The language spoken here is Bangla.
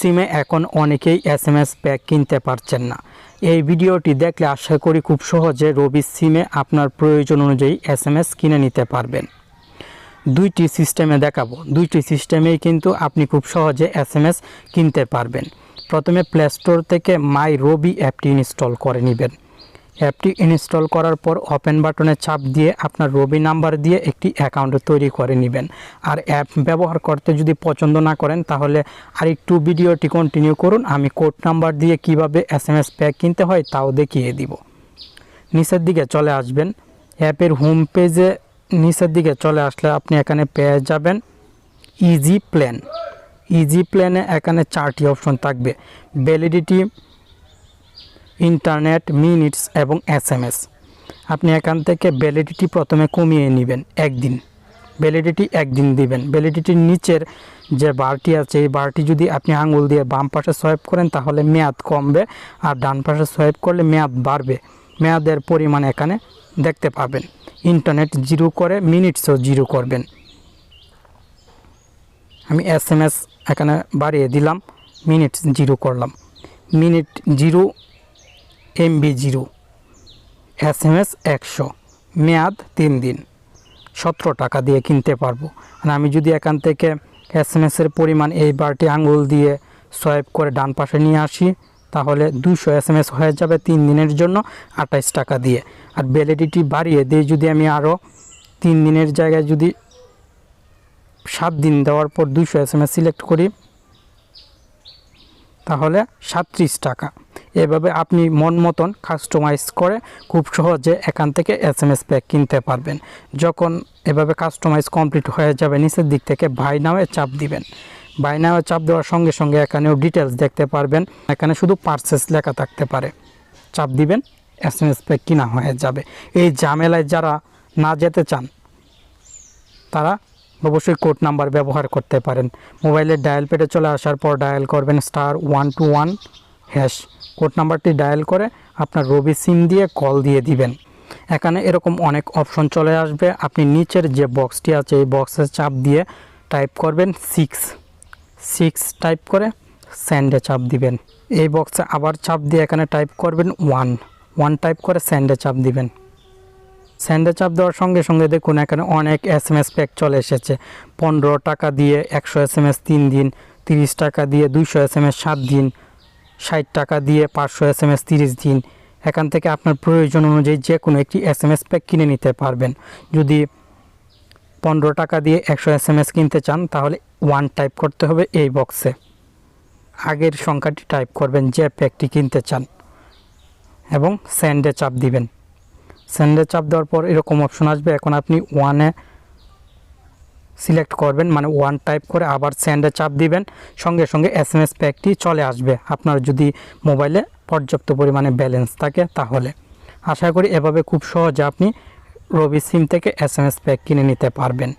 সিমে এখন অনেকেই এস এম এস প্যাক কিনতে পারছেন না। এই ভিডিওটি দেখলে আশা করি খুব সহজে রবি সিমে আপনার প্রয়োজন অনুযায়ী এস এম এস কিনে নিতে পারবেন। দুইটি সিস্টেমে দেখাবো। দুইটি সিস্টেমেই কিন্তু আপনি খুব সহজে এস এম এস কিনতে পারবেন। প্রথমে প্লে স্টোর থেকে মাই রবি অ্যাপটি ইনস্টল করে নেবেন। অ্যাপটি ইনস্টল করার পর ওপেন বাটনে চাপ দিয়ে আপনার রবি নাম্বার দিয়ে একটি অ্যাকাউন্ট তৈরি করে নেবেন। আর অ্যাপ ব্যবহার করতে যদি পছন্দ না করেন, তাহলে আরেকটু ভিডিওটি কন্টিনিউ করুন। আমি কোড নাম্বার দিয়ে কীভাবে এস এম এস প্যাক কিনতে হয় তাও দেখিয়ে দিব। নিচের দিকে চলে আসবেন। অ্যাপের হোম পেজে নিচের দিকে চলে আসলে আপনি এখানে পেয়ে যাবেন ইজি প্ল্যান ইজি প্ল্যানে এখানে চারটি অপশন থাকবে। ভ্যালিডিটি ইন্টারনেট, মিনিটস এবং এস এম এস আপনি এখান থেকে ভ্যালিডিটি প্রথমে কমিয়ে নেবেন একদিন। ভ্যালিডিটি একদিন দিবেন। ভ্যালিডিটির নিচের যে বারটি আছে, এই বারটি যদি আপনি আঙুল দিয়ে বাম পাশে সোয়াইপ করেন, তাহলে মেয়াদ কমবে আর ডান পাশে সোয়াইপ করলে মেয়াদ বাড়বে। মেয়াদের পরিমাণ এখানে দেখতে পাবেন। ইন্টারনেট জিরো করে মিনিটসও জিরো করবেন। আমি এস এখানে বাড়িয়ে দিলাম মিনিট জিরো করলাম। Minute zero MB zero. S M S একশো। মেয়াদ তিন দিন। সতেরো টাকা দিয়ে কিনতে পারব। আর আমি যদি এখান থেকে এস এম এসের পরিমাণ এই বারটি আঙুল দিয়ে সোয়াইপ করে ডান পাশে নিয়ে আসি, তাহলে দুশো এস এম এস হয়ে যাবে তিন দিনের জন্য আঠাইশ টাকা দিয়ে। আর ভ্যালিডিটি বাড়িয়ে দিয়ে যদি আমি আরও তিন দিনের জায়গায় যদি সাত দিন দেওয়ার পর দুশো এস এম এস সিলেক্ট করি, তাহলে সাতত্রিশ টাকা। এভাবে আপনি মন মতন কাস্টমাইজ করে খুব সহজে এখান থেকে এস এম এস প্যাক কিনতে পারবেন। যখন এভাবে কাস্টমাইজ কমপ্লিট হয়ে যাবে, নিচের দিক থেকে ভাই নামে চাপ দিবেন। ভাই নামে চাপ দেওয়ার সঙ্গে সঙ্গে এখানেও ডিটেলস দেখতে পারবেন। এখানে শুধু পার্সেস লেখা থাকতে পারে। চাপ দিবেন এস এম এস প্যাক কিনা হয়ে যাবে। এই ঝামেলায় যারা না যেতে চান, তারা অবশ্যই কোড নাম্বার ব্যবহার করতে পারেন। মোবাইলের ডায়াল পেটে চলে আসার পর ডায়াল করবেন star one two one hash code নাম্বারটি ডায়াল করে আপনার রবি সিম দিয়ে কল দিয়ে দিবেন। এখানে এরকম অনেক অপশন চলে আসবে। আপনি নিচের যে বক্সটি আছে, এই বক্সের চাপ দিয়ে টাইপ করবেন সিক্স সিক্স টাইপ করে স্যান্ডে চাপ দিবেন। এই বক্সে আবার চাপ দিয়ে এখানে টাইপ করবেন ওয়ান ওয়ান টাইপ করে স্যান্ডে চাপ দিবেন। স্যান্ডে চাপ দেওয়ার সঙ্গে সঙ্গে দেখুন এখানে অনেক এস এম এস প্যাক চলে এসেছে। পনেরো টাকা দিয়ে একশো এস এম এস তিন দিন, তিরিশ টাকা দিয়ে দুইশো এস এম এস সাত দিন ষাট টাকা দিয়ে পাঁচশো এস এম তিরিশ দিন। এখান থেকে আপনার প্রয়োজন অনুযায়ী যে কোনো একটি এস এম এস প্যাক কিনে নিতে পারবেন। যদি পনেরো টাকা দিয়ে একশো এস এম কিনতে চান, তাহলে ওয়ান টাইপ করতে হবে এই বক্সে আগের সংখ্যাটি টাইপ করবেন যে প্যাকটি কিনতে চান এবং স্যান্ডে চাপ দিবেন। স্যান্ডে চাপ দেওয়ার পর এরকম অপশন আসবে। এখন আপনি ওয়ানে সিলেক্ট করবেন মানে ওয়ান টাইপ করে আবার স্যান্ডে চাপ দিবেন, সঙ্গে সঙ্গে এস এম এস প্যাকটি চলে আসবে। আপনার যদি মোবাইলে পর্যাপ্ত পরিমাণে ব্যালেন্স থাকে তাহলে। আশা করি এভাবে খুব সহজে আপনি রবি সিম থেকে এস এম এস প্যাক কিনে নিতে পারবেন।